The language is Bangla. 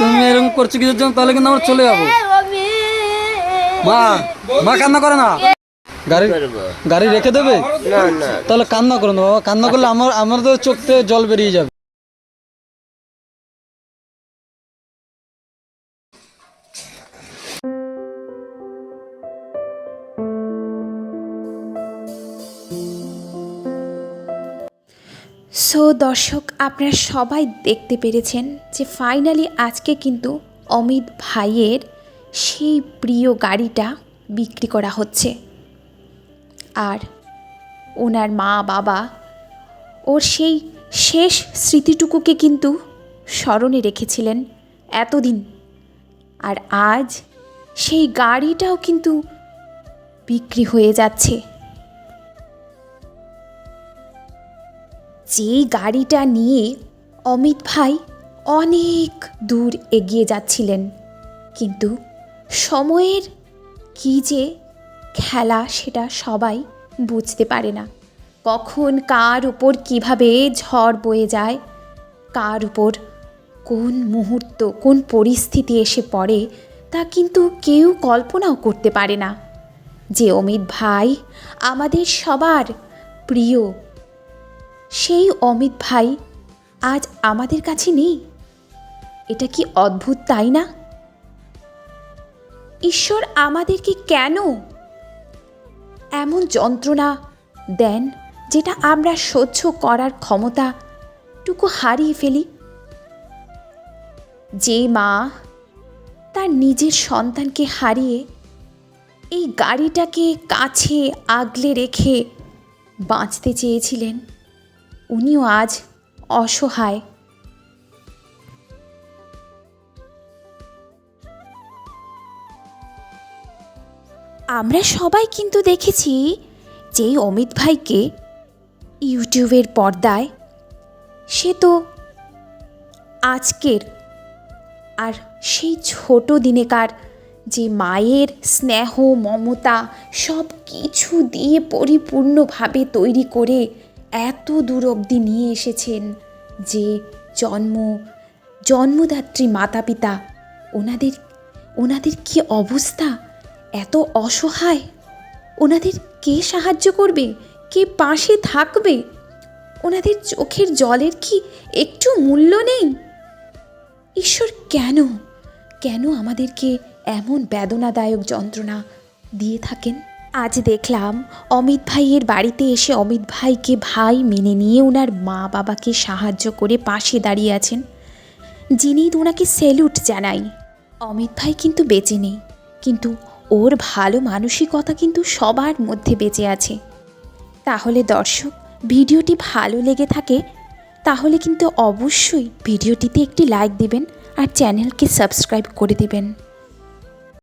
তুমি এরকম করছ কিছুর জন্য তাহলে কিন্তু আমরা চলে যাব। মা মা কান্না করে না? গাড়ি গাড়ি রেখে দেবে? তাহলে কান্না করো না বাবা। কান্না করলে আমার আমার তো চোখ থেকে জল বেরিয়ে যাবে। সো দর্শক, আপনারা সবাই দেখতে পেরেছেন যে ফাইনালি আজকে কিন্তু অমিত ভাইয়ের সেই প্রিয় গাড়িটা বিক্রি করা হচ্ছে। আর ওনার মা, বাবা, ওর সেই শেষ স্মৃতিটুকুকে কিন্তু স্মরণে রেখেছিলেন এতদিন। আর আজ সেই গাড়িটাও কিন্তু বিক্রি হয়ে যাচ্ছে। যেই গাড়িটা নিয়ে অমিত ভাই অনেক দূর এগিয়ে যাচ্ছিলেন। কিন্তু সময়ের কী যে খেলা সেটা সবাই বুঝতে পারে না। কখন কার উপর কীভাবে ঝড় বয়ে যায়, কার উপর কোন মুহূর্ত, কোন পরিস্থিতি এসে পড়ে, তা কিন্তু কেউ কল্পনাও করতে পারে না। যে অমিত ভাই আমাদের সবার প্রিয় সেই অমিত ভাই আজ আমাদের কাছে নেই। এটা কি অদ্ভুত, তাই না? ঈশ্বর আমাদেরকে কেন এমন যন্ত্রণা দেন যেটা আমরা সহ্য করার ক্ষমতাটুকু হারিয়ে ফেলি? যে মা তার নিজের সন্তানকে হারিয়ে এই গাড়িটাকে কাছে আগলে রেখে বাঁচতে চেয়েছিলেন উনিও আজ অসহায়। আমরা সবাই কিন্তু দেখেছি যেই অমিত ভাইকে ইউটিউবের পর্দায় সে তো আজকের আর সেই ছোট দিনেকার যে মায়ের স্নেহ, মমতা সব কিছু দিয়ে পরিপূর্ণভাবে তৈরি করে এত দূর অবধি নিয়ে এসেছেন যে জন্ম, জন্মদাত্রী মাতা পিতা ওনাদের ওনাদের কি অবস্থা? এত অসহায়। ওনাদের কে সাহায্য করবে? কে পাশে থাকবে? ওনাদের চোখের জলের কি একটু মূল্য নেই? ঈশ্বর কেন কেন আমাদেরকে এমন বেদনাদায়ক যন্ত্রণা দিয়ে থাকেন? আজ দেখলাম অমিত ভাইয়ের বাড়িতে এসে অমিত ভাইকে ভাই মেনে নিয়ে ওনার মা বাবাকে সাহায্য করে পাশে দাঁড়িয়ে আছেন, যিনি ওনাকে স্যালুট জানাই। অমিত ভাই কিন্তু বেঁচে নেই, কিন্তু ওর ভালো মানসিকতা কিন্তু সবার মধ্যে বেঁচে আছে। তাহলে দর্শক, ভিডিওটি ভালো লেগে থাকে, তাহলে কিন্তু অবশ্যই ভিডিওটিতে একটি লাইক দিবেন আর চ্যানেলকে সাবস্ক্রাইব করে দিবেন।